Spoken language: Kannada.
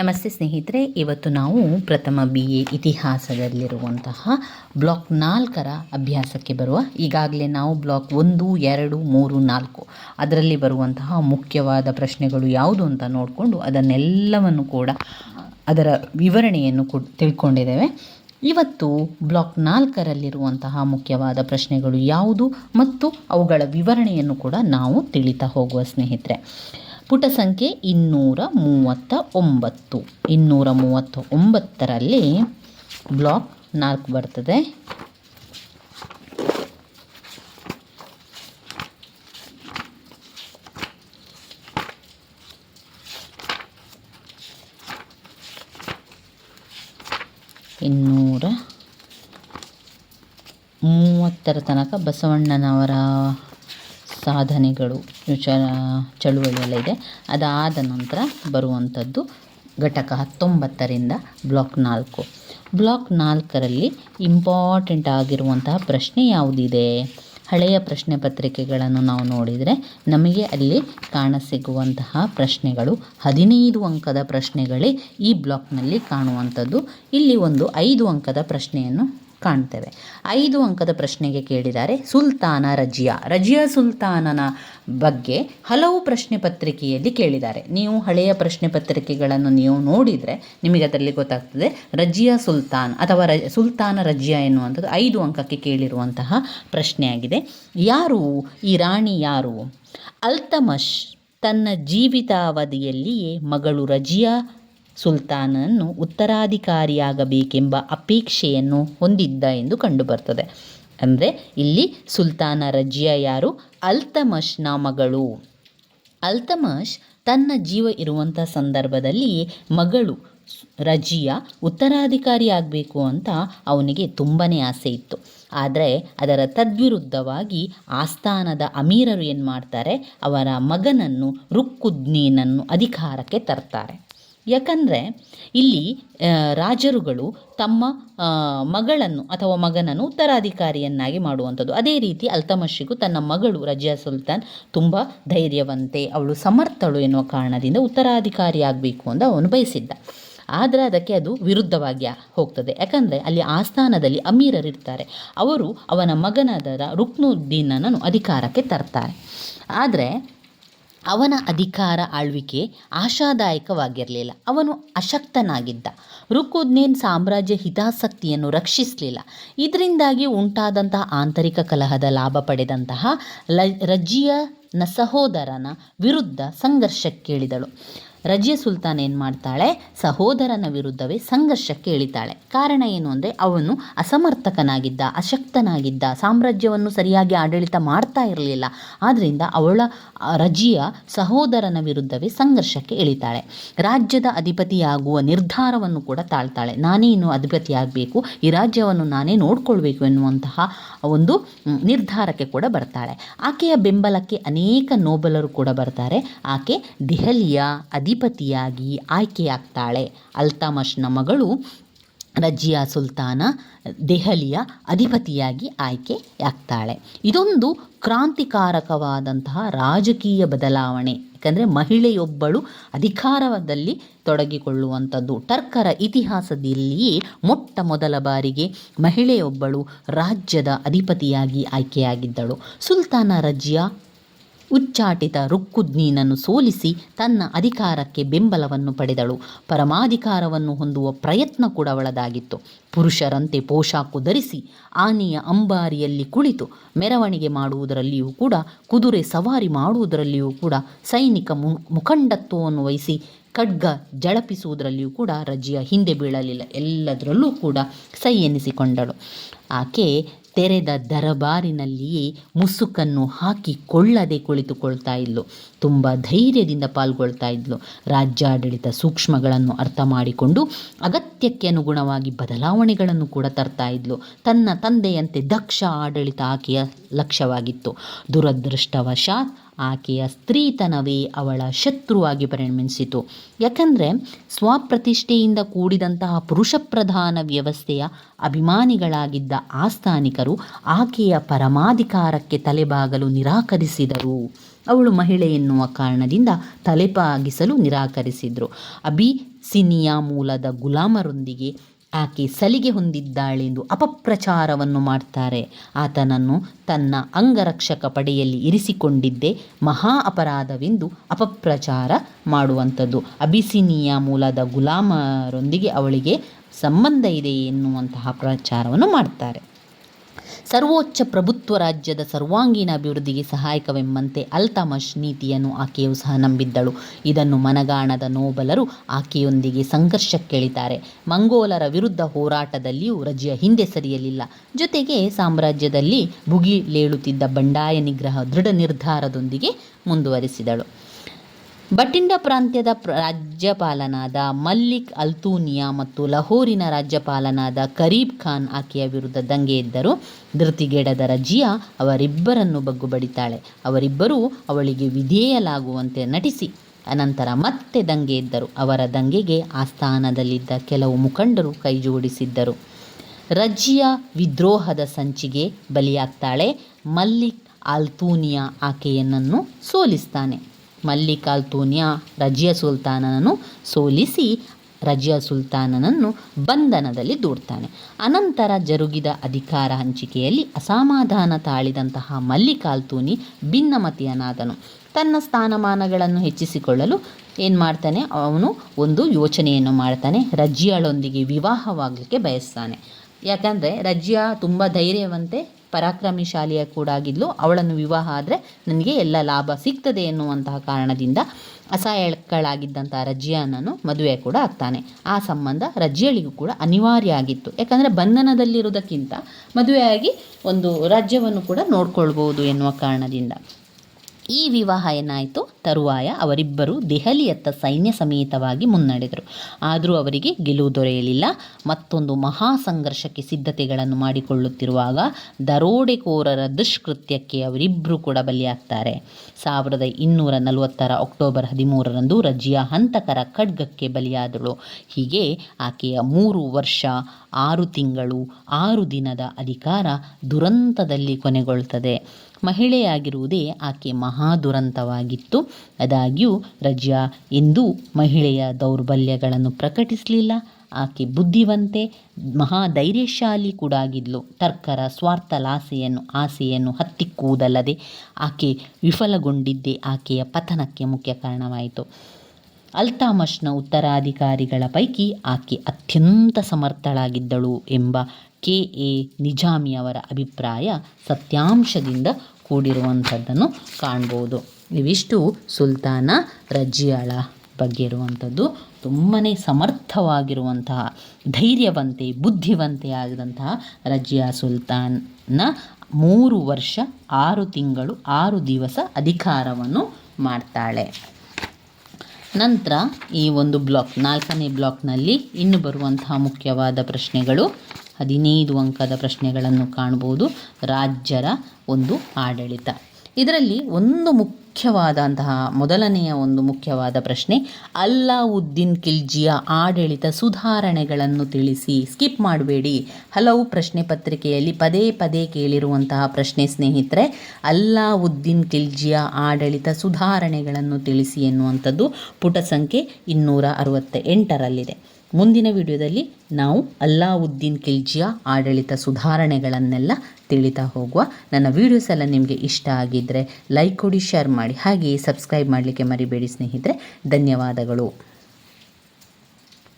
ನಮಸ್ತೆ ಸ್ನೇಹಿತರೆ, ಇವತ್ತು ನಾವು ಪ್ರಥಮ ಬಿ ಎ ಇತಿಹಾಸದಲ್ಲಿರುವಂತಹ ಬ್ಲಾಕ್ ನಾಲ್ಕರ ಅಭ್ಯಾಸಕ್ಕೆ ಬರುವ, ಈಗಾಗಲೇ ನಾವು ಬ್ಲಾಕ್ ಒಂದು, ಎರಡು, ಮೂರು, ನಾಲ್ಕು ಅದರಲ್ಲಿ ಬರುವಂತಹ ಮುಖ್ಯವಾದ ಪ್ರಶ್ನೆಗಳು ಯಾವುದು ಅಂತ ನೋಡಿಕೊಂಡು ಅದನ್ನೆಲ್ಲವನ್ನು ಕೂಡ ಅದರ ವಿವರಣೆಯನ್ನು ಕೂಡ, ತಿಳ್ಕೊಂಡಿದ್ದೇವೆ. ಇವತ್ತು ಬ್ಲಾಕ್ ನಾಲ್ಕರಲ್ಲಿರುವಂತಹ ಮುಖ್ಯವಾದ ಪ್ರಶ್ನೆಗಳು ಯಾವುದು ಮತ್ತು ಅವುಗಳ ವಿವರಣೆಯನ್ನು ಕೂಡ ನಾವು ತಿಳಿತಾ ಹೋಗುವ ಸ್ನೇಹಿತರೆ. ಪುಟ ಸಂಖ್ಯೆ ಇನ್ನೂರ ಮೂವತ್ತ ಒಂಬತ್ತು. ಇನ್ನೂರ ಮೂವತ್ತ ಒಂಬತ್ತರಲ್ಲಿ ಬ್ಲಾಕ್ ನಾಲ್ಕು ಬರ್ತದೆ. ಇನ್ನೂರ ಮೂವತ್ತರ ತನಕ ಬಸವಣ್ಣನವರ ಸಾಧನೆಗಳು ಚ ಚಳುವಳಿಯೆಲ್ಲ ಇದೆ. ಅದಾದ ನಂತರ ಬರುವಂಥದ್ದು ಘಟಕ ಹತ್ತೊಂಬತ್ತರಿಂದ ಬ್ಲಾಕ್ ನಾಲ್ಕು. ಬ್ಲಾಕ್ ನಾಲ್ಕರಲ್ಲಿ ಇಂಪಾರ್ಟೆಂಟ್ ಆಗಿರುವಂತಹ ಪ್ರಶ್ನೆ ಯಾವುದಿದೆ? ಹಳೆಯ ಪ್ರಶ್ನೆ ಪತ್ರಿಕೆಗಳನ್ನು ನಾವು ನೋಡಿದರೆ ನಮಗೆ ಅಲ್ಲಿ ಕಾಣಸಿಗುವಂತಹ ಪ್ರಶ್ನೆಗಳು ಹದಿನೈದು ಅಂಕದ ಪ್ರಶ್ನೆಗಳೇ ಈ ಬ್ಲಾಕ್ನಲ್ಲಿ ಕಾಣುವಂಥದ್ದು. ಇಲ್ಲಿ ಒಂದು ಐದು ಅಂಕದ ಪ್ರಶ್ನೆಯನ್ನು ಕಾಣ್ತೇವೆ. ಐದು ಅಂಕದ ಪ್ರಶ್ನೆಗೆ ಕೇಳಿದ್ದಾರೆ. ಸುಲ್ತಾನ ರಜಿಯಾ. ರಜಿಯಾ ಸುಲ್ತಾನನ ಬಗ್ಗೆ ಹಲವು ಪ್ರಶ್ನೆ ಪತ್ರಿಕೆಯಲ್ಲಿ ಕೇಳಿದ್ದಾರೆ. ನೀವು ಹಳೆಯ ಪ್ರಶ್ನೆ ಪತ್ರಿಕೆಗಳನ್ನು ನೀವು ನೋಡಿದರೆ ನಿಮಗೆ ಅದರಲ್ಲಿ ಗೊತ್ತಾಗ್ತದೆ, ರಜಿಯಾ ಸುಲ್ತಾನ್ ಅಥವಾ ರ, ಸುಲ್ತಾನ ರಜಿಯಾ ಎನ್ನುವಂಥದ್ದು ಐದು ಅಂಕಕ್ಕೆ ಕೇಳಿರುವಂತಹ ಪ್ರಶ್ನೆಯಾಗಿದೆ. ಯಾರು? ಈ ರಾಣಿ ಯಾರು? ಅಲ್ತಮಶ್ ತನ್ನ ಜೀವಿತಾವಧಿಯಲ್ಲಿಯೇ ಮಗಳು ರಜಿಯಾ ಸುಲ್ತಾನನ್ನು ಉತ್ತರಾಧಿಕಾರಿಯಾಗಬೇಕೆಂಬ ಅಪೇಕ್ಷೆಯನ್ನು ಹೊಂದಿದ್ದ ಎಂದು ಕಂಡುಬರ್ತದೆ. ಅಂದರೆ ಇಲ್ಲಿ ಸುಲ್ತಾನ ರಜಿಯಾ ಯಾರು? ಅಲ್ತಮಷ್ನ ಮಗಳು. ಅಲ್ತಮಷ್ ತನ್ನ ಜೀವ ಇರುವಂಥ ಸಂದರ್ಭದಲ್ಲಿ ಮಗಳು ರಜಿಯಾ ಉತ್ತರಾಧಿಕಾರಿ ಆಗಬೇಕು ಅಂತ ಅವನಿಗೆ ತುಂಬಾ ಆಸೆ ಇತ್ತು. ಆದರೆ ಅದರ ತದ್ವಿರುದ್ಧವಾಗಿ ಆಸ್ಥಾನದ ಅಮೀರರು ಏನು ಮಾಡ್ತಾರೆ ಅವರ ಮಗನನ್ನು ರುಕ್ಕುದ್ನೀನನ್ನು ಅಧಿಕಾರಕ್ಕೆ ತರ್ತಾರೆ. ಯಾಕಂದರೆ ಇಲ್ಲಿ ರಾಜರುಗಳು ತಮ್ಮ ಮಗಳನ್ನು ಅಥವಾ ಮಗನನ್ನು ಉತ್ತರಾಧಿಕಾರಿಯನ್ನಾಗಿ ಮಾಡುವಂಥದ್ದು. ಅದೇ ರೀತಿ ಅಲ್ತಮಷಿಗೂ ತನ್ನ ಮಗಳು ರಜಿಯಾ ಸುಲ್ತಾನ್ ತುಂಬ ಧೈರ್ಯವಂತೆ, ಅವಳು ಸಮರ್ಥಳು ಎನ್ನುವ ಕಾರಣದಿಂದ ಉತ್ತರಾಧಿಕಾರಿಯಾಗಬೇಕು ಅಂತ ಅವನು ಬಯಸಿದ್ದ. ಆದರೆ ಅದಕ್ಕೆ ಅದು ವಿರುದ್ಧವಾಗಿ ಹೋಗ್ತದೆ. ಯಾಕಂದರೆ ಅಲ್ಲಿ ಆಸ್ಥಾನದಲ್ಲಿ ಅಮೀರರಿರ್ತಾರೆ ಅವರು ಅವನ ಮಗನಾದ ರುಕ್ನುದ್ದೀನನನ್ನು ಅಧಿಕಾರಕ್ಕೆ ತರ್ತಾರೆ. ಆದರೆ ಅವನ ಅಧಿಕಾರ ಆಳ್ವಿಕೆ ಆಶಾದಾಯಕವಾಗಿರಲಿಲ್ಲ. ಅವನು ಅಶಕ್ತನಾಗಿದ್ದ. ರುಕುದ್ನೇನ್ ಸಾಮ್ರಾಜ್ಯ ಹಿತಾಸಕ್ತಿಯನ್ನು ರಕ್ಷಿಸಲಿಲ್ಲ. ಇದರಿಂದಾಗಿ ಉಂಟಾದಂತಹ ಆಂತರಿಕ ಕಲಹದ ಲಾಭ ಪಡೆದಂತಹ ಲ ನ ಸಹೋದರನ ವಿರುದ್ಧ ಸಂಘರ್ಷಕ್ಕೆ ಇಳಿದಳು ರಜಿಯ ಸುಲ್ತಾನ್ ಏನು ಮಾಡ್ತಾಳೆ? ಸಹೋದರನ ವಿರುದ್ಧವೇ ಸಂಘರ್ಷಕ್ಕೆ ಇಳಿತಾಳೆ. ಕಾರಣ ಏನು ಅಂದರೆ ಅವನು ಅಸಮರ್ಥಕನಾಗಿದ್ದ, ಅಶಕ್ತನಾಗಿದ್ದ, ಸಾಮ್ರಾಜ್ಯವನ್ನು ಸರಿಯಾಗಿ ಆಡಳಿತ ಮಾಡ್ತಾ ಇರಲಿಲ್ಲ. ಆದ್ದರಿಂದ ಅವಳ, ರಜಿಯ ಸಹೋದರನ ವಿರುದ್ಧವೇ ಸಂಘರ್ಷಕ್ಕೆ ಇಳಿತಾಳೆ. ರಾಜ್ಯದ ಅಧಿಪತಿಯಾಗುವ ನಿರ್ಧಾರವನ್ನು ಕೂಡ ತಾಳ್ತಾಳೆ. ನಾನೇ ಇನ್ನು ಅಧಿಪತಿಯಾಗಬೇಕು ಈ ರಾಜ್ಯವನ್ನು ನಾನೇ ನೋಡ್ಕೊಳ್ಬೇಕು ಎನ್ನುವಂತಹ ಒಂದು ನಿರ್ಧಾರಕ್ಕೆ ಕೂಡ ಬರ್ತಾಳೆ. ಆಕೆಯ ಬೆಂಬಲಕ್ಕೆ ಅನೇಕ ನೋಬಲರು ಕೂಡ ಬರ್ತಾರೆ. ಆಕೆ ದೆಹಲಿಯ ಅಧಿಪತಿಯಾಗಿ ಆಯ್ಕೆಯಾಗ್ತಾಳೆ. ಅಲ್ತಾಮಷ್ನ ಮಗಳು ರಜಿಯಾ ಸುಲ್ತಾನ ದೆಹಲಿಯ ಅಧಿಪತಿಯಾಗಿ ಆಯ್ಕೆಯಾಗ್ತಾಳೆ. ಇದೊಂದು ಕ್ರಾಂತಿಕಾರಕವಾದಂತಹ ರಾಜಕೀಯ ಬದಲಾವಣೆ. ಯಾಕಂದರೆ ಮಹಿಳೆಯೊಬ್ಬಳು ಅಧಿಕಾರದಲ್ಲಿ ತೊಡಗಿಕೊಳ್ಳುವಂಥದ್ದು. ಟರ್ಕರ ಇತಿಹಾಸದಲ್ಲಿಯೇ ಮೊಟ್ಟ ಮೊದಲ ಬಾರಿಗೆ ಮಹಿಳೆಯೊಬ್ಬಳು ರಾಜ್ಯದ ಅಧಿಪತಿಯಾಗಿ ಆಯ್ಕೆಯಾಗಿದ್ದಳು. ಸುಲ್ತಾನ ರಜಿಯಾ ಉಚ್ಚಾಟಿತ ರುಕ್ಕುದ್ನೀನನ್ನು ಸೋಲಿಸಿ ತನ್ನ ಅಧಿಕಾರಕ್ಕೆ ಬೆಂಬಲವನ್ನು ಪಡೆದಳು. ಪರಮಾಧಿಕಾರವನ್ನು ಹೊಂದುವ ಪ್ರಯತ್ನ ಕೂಡ ಅವಳದಾಗಿತ್ತು. ಪುರುಷರಂತೆ ಪೋಷಾಕು ಧರಿಸಿ ಆನೆಯ ಅಂಬಾರಿಯಲ್ಲಿ ಕುಳಿತು ಮೆರವಣಿಗೆ ಮಾಡುವುದರಲ್ಲಿಯೂ ಕೂಡ, ಕುದುರೆ ಸವಾರಿ ಮಾಡುವುದರಲ್ಲಿಯೂ ಕೂಡ, ಸೈನಿಕ ಮು, ಮುಖಂಡತ್ವವನ್ನು ವಹಿಸಿ ಖಡ್ಗ ಜಳಪಿಸುವುದರಲ್ಲಿಯೂ ಕೂಡ ರಜಿಯ ಹಿಂದೆ ಬೀಳಲಿಲ್ಲ. ಎಲ್ಲದರಲ್ಲೂ ಕೂಡ ಸೈ ಎನಿಸಿಕೊಂಡಳು. ಆಕೆ ತೆರೆದ ದರಬಾರಿನಲ್ಲಿಯೇ ಮುಸುಕನ್ನು ಹಾಕಿಕೊಳ್ಳದೆ ಕುಳಿತುಕೊಳ್ತಾ ಇದ್ಲು. ತುಂಬ ಧೈರ್ಯದಿಂದ ಪಾಲ್ಗೊಳ್ತಾ ಇದ್ಲು. ರಾಜ್ಯಾಡಳಿತ ಸೂಕ್ಷ್ಮಗಳನ್ನು ಅರ್ಥ ಮಾಡಿಕೊಂಡು ಅಗತ್ಯಕ್ಕೆ ಅನುಗುಣವಾಗಿ ಬದಲಾವಣೆಗಳನ್ನು ಕೂಡ ತರ್ತಾ ಇದ್ಲು. ತನ್ನ ತಂದೆಯಂತೆ ದಕ್ಷ ಆಡಳಿತ ಆಕೆಯ ಲಕ್ಷ್ಯವಾಗಿತ್ತು. ದುರದೃಷ್ಟವಶಾತ್ ಆಕೆಯ ಸ್ತ್ರೀತನವೇ ಅವಳ ಶತ್ರುವಾಗಿ ಪರಿಣಮಿಸಿತು. ಯಾಕಂದರೆ ಸ್ವಪ್ರತಿಷ್ಠೆಯಿಂದ ಕೂಡಿದಂತಹ ಪುರುಷ ಪ್ರಧಾನ ವ್ಯವಸ್ಥೆಯ ಅಭಿಮಾನಿಗಳಾಗಿದ್ದ ಆಸ್ಥಾನಿಕರು ಆಕೆಯ ಪರಮಾಧಿಕಾರಕ್ಕೆ ತಲೆಬಾಗಲು ನಿರಾಕರಿಸಿದರು. ಅವಳು ಮಹಿಳೆ ಎನ್ನುವ ಕಾರಣದಿಂದ ತಲೆಪಾಗಿಸಲು ನಿರಾಕರಿಸಿದರು. ಅಬಿಸಿನಿಯಾ ಮೂಲದ ಗುಲಾಮರೊಂದಿಗೆ ಆಕೆ ಸಲಿಗೆ ಹೊಂದಿದ್ದಾಳೆಂದು ಅಪಪ್ರಚಾರವನ್ನು ಮಾಡ್ತಾರೆ. ಆತನನ್ನು ತನ್ನ ಅಂಗರಕ್ಷಕ ಪಡೆಯಲ್ಲಿ ಇರಿಸಿಕೊಂಡಿದ್ದೇ ಮಹಾ ಅಪರಾಧವೆಂದು ಅಪಪ್ರಚಾರ ಮಾಡುವಂಥದ್ದು. ಅಬಿಸಿನಿಯಾ ಮೂಲದ ಗುಲಾಮರೊಂದಿಗೆ ಅವಳಿಗೆ ಸಂಬಂಧ ಇದೆ ಎನ್ನುವಂತಹ ಪ್ರಚಾರವನ್ನು ಮಾಡ್ತಾರೆ. ಸರ್ವೋಚ್ಚ ಪ್ರಭುತ್ವ ರಾಜ್ಯದ ಸರ್ವಾಂಗೀಣ ಅಭಿವೃದ್ಧಿಗೆ ಸಹಾಯಕವೆಂಬಂತೆ ಅಲ್ತಮಶ್ ನೀತಿಯನ್ನು ಆಕೆಯು ಸಹ ನಂಬಿದ್ದಳು. ಇದನ್ನು ಮನಗಾಣದ ನೋಬಲರು ಆಕೆಯೊಂದಿಗೆ ಸಂಘರ್ಷಕ್ಕಿಳಿತಾರೆ. ಮಂಗೋಲರ ವಿರುದ್ಧ ಹೋರಾಟದಲ್ಲಿಯೂ ರಜೆಯ ಹಿಂದೆ ಸರಿಯಲಿಲ್ಲ. ಜೊತೆಗೆ ಸಾಮ್ರಾಜ್ಯದಲ್ಲಿ ಭುಗಿಲೇಳುತ್ತಿದ್ದ ಬಂಡಾಯ ನಿಗ್ರಹ ದೃಢ ನಿರ್ಧಾರದೊಂದಿಗೆ ಮುಂದುವರಿಸಿದಳು. ಬಟಿಂಡ ಪ್ರಾಂತ್ಯದ ಪ್ರ ರಾಜ್ಯಪಾಲನಾದ ಮಲ್ಲಿಕ್ ಅಲ್ತೂನಿಯಾ ಮತ್ತು ಲಹೋರಿನ ರಾಜ್ಯಪಾಲನಾದ ಕರೀಬ್ ಖಾನ್ ಆಕೆಯ ವಿರುದ್ಧ ದಂಗೆ ಎದ್ದರು ಧೃತಿಗೆಡದ ರಜಿಯಾ ಅವರಿಬ್ಬರನ್ನು ಬಗ್ಗು ಬಡಿತಾಳೆ ಅವರಿಬ್ಬರೂ ಅವಳಿಗೆ ವಿಧೇಯಲಾಗುವಂತೆ ನಟಿಸಿ, ಅನಂತರ ಮತ್ತೆ ದಂಗೆ ಎದ್ದರು. ಅವರ ದಂಗೆಗೆ ಆಸ್ಥಾನದಲ್ಲಿದ್ದ ಕೆಲವು ಮುಖಂಡರು ಕೈಜೋಡಿಸಿದ್ದರು ರಜಿಯಾ ವಿದ್ರೋಹದ ಸಂಚಿಗೆ ಬಲಿಯಾಗ್ತಾಳೆ. ಮಲ್ಲಿಕ್ ಆಲ್ತೂನಿಯಾ ಆಕೆಯನ್ನನ್ನು ಸೋಲಿಸ್ತಾನೆ. ಮಲ್ಲಿಕ್ ಆಲ್ತೂನಿಯಾ ರಜಿಯಾ ಸುಲ್ತಾನನನ್ನು ಸೋಲಿಸಿ ರಜಿಯಾ ಸುಲ್ತಾನನನ್ನು ಬಂಧನದಲ್ಲಿ ದೂಡ್ತಾನೆ. ಅನಂತರ ಜರುಗಿದ ಅಧಿಕಾರ ಹಂಚಿಕೆಯಲ್ಲಿ ಅಸಮಾಧಾನ ತಾಳಿದಂತಹ ಮಲ್ಲಿಕಾಲ್ತೂನಿ ಭಿನ್ನಮತಿಯನಾದನು. ತನ್ನ ಸ್ಥಾನಮಾನಗಳನ್ನು ಹೆಚ್ಚಿಸಿಕೊಳ್ಳಲು ಏನು ಮಾಡ್ತಾನೆ? ಅವನು ಒಂದು ಯೋಚನೆಯನ್ನು ಮಾಡ್ತಾನೆ. ರಜಿಯಾಳೊಂದಿಗೆ ವಿವಾಹವಾಗಲಿಕ್ಕೆ ಬಯಸ್ತಾನೆ. ಯಾಕಂದರೆ ರಜಿಯಾ ತುಂಬ ಧೈರ್ಯವಂತೆ ಪರಾಕ್ರಮಿಶಾಲಿಯ ಕೂಡ ಆಗಿದ್ಲು ಅವಳನ್ನು ವಿವಾಹ ಆದರೆ ನನಗೆ ಎಲ್ಲ ಲಾಭ ಸಿಗ್ತದೆ ಎನ್ನುವಂತಹ ಕಾರಣದಿಂದ ಅಸಹಾಯಕಳಾಗಿದ್ದಂಥ ರಜಿಯಾನನು ಮದುವೆ ಕೂಡ ಆಗ್ತಾನೆ. ಆ ಸಂಬಂಧ ರಜಿಯಳಿಗೂ ಕೂಡ ಅನಿವಾರ್ಯ ಆಗಿತ್ತು. ಯಾಕಂದರೆ ಬಂಧನದಲ್ಲಿರುವುದಕ್ಕಿಂತ ಮದುವೆಯಾಗಿ ಒಂದು ರಾಜ್ಯವನ್ನು ಕೂಡ ನೋಡ್ಕೊಳ್ಬೋದು ಎನ್ನುವ ಕಾರಣದಿಂದ. ಈ ವಿವಾಹ ಏನಾಯಿತು? ತರುವಾಯ ಅವರಿಬ್ಬರು ದೆಹಲಿಯತ್ತ ಸೈನ್ಯ ಸಮೇತವಾಗಿ ಮುನ್ನಡೆದರು. ಆದರೂ ಅವರಿಗೆ ಗೆಲುವು ದೊರೆಯಲಿಲ್ಲ. ಮತ್ತೊಂದು ಮಹಾ ಸಂಘರ್ಷಕ್ಕೆ ಸಿದ್ಧತೆಗಳನ್ನು ಮಾಡಿಕೊಳ್ಳುತ್ತಿರುವಾಗ ದರೋಡೆಕೋರರ ದುಷ್ಕೃತ್ಯಕ್ಕೆ ಅವರಿಬ್ಬರು ಕೂಡ ಬಲಿಯಾಗ್ತಾರೆ. ಸಾವಿರದ ಇನ್ನೂರ ನಲವತ್ತರ ಅಕ್ಟೋಬರ್ ಹದಿಮೂರರಂದು ರಜಿಯಾ ಹಂತಕರ ಖಡ್ಗಕ್ಕೆ ಬಲಿಯಾದಳು. ಹೀಗೆ ಆಕೆಯ ಮೂರು ವರ್ಷ, ಆರು ತಿಂಗಳು, ಆರು ದಿನದ ಅಧಿಕಾರ ದುರಂತದಲ್ಲಿ ಕೊನೆಗೊಳ್ತದೆ. ಮಹಿಳೆಯಾಗಿರುವುದೇ ಆಕೆ ಮಹಾ ದುರಂತವಾಗಿತ್ತು. ಆದಾಗ್ಯೂ ರಜಿಯಾ ಎಂದೂ ಮಹಿಳೆಯ ದೌರ್ಬಲ್ಯಗಳನ್ನು ಪ್ರಕಟಿಸಲಿಲ್ಲ. ಆಕೆ ಬುದ್ಧಿವಂತೆ ಮಹಾ ಧೈರ್ಯಶಾಲಿ ಕೂಡ ಆಗಿದ್ಲು. ತರ್ಕರ ಸ್ವಾರ್ಥ ಲಾಸೆಯನ್ನು, ಆಸೆಯನ್ನು ಹತ್ತಿಕ್ಕುವುದಲ್ಲದೆ ಆಕೆ ವಿಫಲಗೊಂಡಿದ್ದೇ ಆಕೆಯ ಪತನಕ್ಕೆ ಮುಖ್ಯ ಕಾರಣವಾಯಿತು. ಅಲ್ತಾಮಶ್ನ ಉತ್ತರಾಧಿಕಾರಿಗಳ ಪೈಕಿ ಆಕೆ ಅತ್ಯಂತ ಸಮರ್ಥಳಾಗಿದ್ದಳು ಎಂಬ ಕೆ. ಎ. ನಿಜಾಮಿ ಅವರ ಅಭಿಪ್ರಾಯ ಸತ್ಯಾಂಶದಿಂದ ಕೂಡಿರುವಂಥದ್ದನ್ನು ಕಾಣ್ಬೋದು. ಇವಿಷ್ಟು ಸುಲ್ತಾನ ರಜಿಯಾಳ ಬಗ್ಗೆ ಇರುವಂಥದ್ದು. ತುಂಬನೇ ಸಮರ್ಥವಾಗಿರುವಂತಹ, ಧೈರ್ಯವಂತೆ, ಬುದ್ಧಿವಂತೆ ಆದಂತಹ ರಜಿಯಾ ಸುಲ್ತಾನ್ನ ಮೂರು ವರ್ಷ, ಆರು ತಿಂಗಳು, ಆರು ದಿವಸ ಅಧಿಕಾರವನ್ನು ಮಾಡ್ತಾಳೆ. ನಂತರ ಈ ಒಂದು ಬ್ಲಾಕ್, ನಾಲ್ಕನೇ ಬ್ಲಾಕ್ನಲ್ಲಿ ಇನ್ನು ಬರುವಂತಹ ಮುಖ್ಯವಾದ ಪ್ರಶ್ನೆಗಳು, ಹದಿನೈದು ಅಂಕದ ಪ್ರಶ್ನೆಗಳನ್ನು ಕಾಣ್ಬೋದು ರಾಜ್ಯರ ಒಂದು ಆಡಳಿತ. ಇದರಲ್ಲಿ ಒಂದು ಮುಖ್ಯವಾದಂತಹ ಮೊದಲನೆಯ ಒಂದು ಮುಖ್ಯವಾದ ಪ್ರಶ್ನೆ, ಅಲ್ಲಾವುದ್ದೀನ್ ಖಿಲ್ಜಿಯ ಆಡಳಿತ ಸುಧಾರಣೆಗಳನ್ನು ತಿಳಿಸಿ ಸ್ಕಿಪ್ ಮಾಡಬೇಡಿ. ಹಲವು ಪ್ರಶ್ನೆ ಪತ್ರಿಕೆಯಲ್ಲಿ ಪದೇ ಪದೇ ಕೇಳಿರುವಂತಹ ಪ್ರಶ್ನೆ, ಸ್ನೇಹಿತರೆ, ಅಲ್ಲಾವುದ್ದೀನ್ ಖಿಲ್ಜಿಯ ಆಡಳಿತ ಸುಧಾರಣೆಗಳನ್ನು ತಿಳಿಸಿ ಎನ್ನುವಂಥದ್ದು ಪುಟ ಸಂಖ್ಯೆ ಇನ್ನೂರ ಅರವತ್ತ ಎಂಟರಲ್ಲಿದೆ ಮುಂದಿನ ವಿಡಿಯೋದಲ್ಲಿ ನಾವು ಅಲ್ಲಾವುದ್ದೀನ್ ಖಿಲ್ಜಿಯ ಆಡಳಿತ ಸುಧಾರಣೆಗಳನ್ನೆಲ್ಲ ತಿಳಿತಾ ಹೋಗುವ ನನ್ನ ವೀಡಿಯೋಸ್ ಎಲ್ಲ ನಿಮಗೆ ಇಷ್ಟ ಆಗಿದ್ದರೆ ಲೈಕ್ ಕೊಡಿ, ಶೇರ್ ಮಾಡಿ, ಹಾಗೆಯೇ ಸಬ್ಸ್ಕ್ರೈಬ್ ಮಾಡಲಿಕ್ಕೆ ಮರಿಬೇಡಿ ಸ್ನೇಹಿತರೆ. ಧನ್ಯವಾದಗಳು.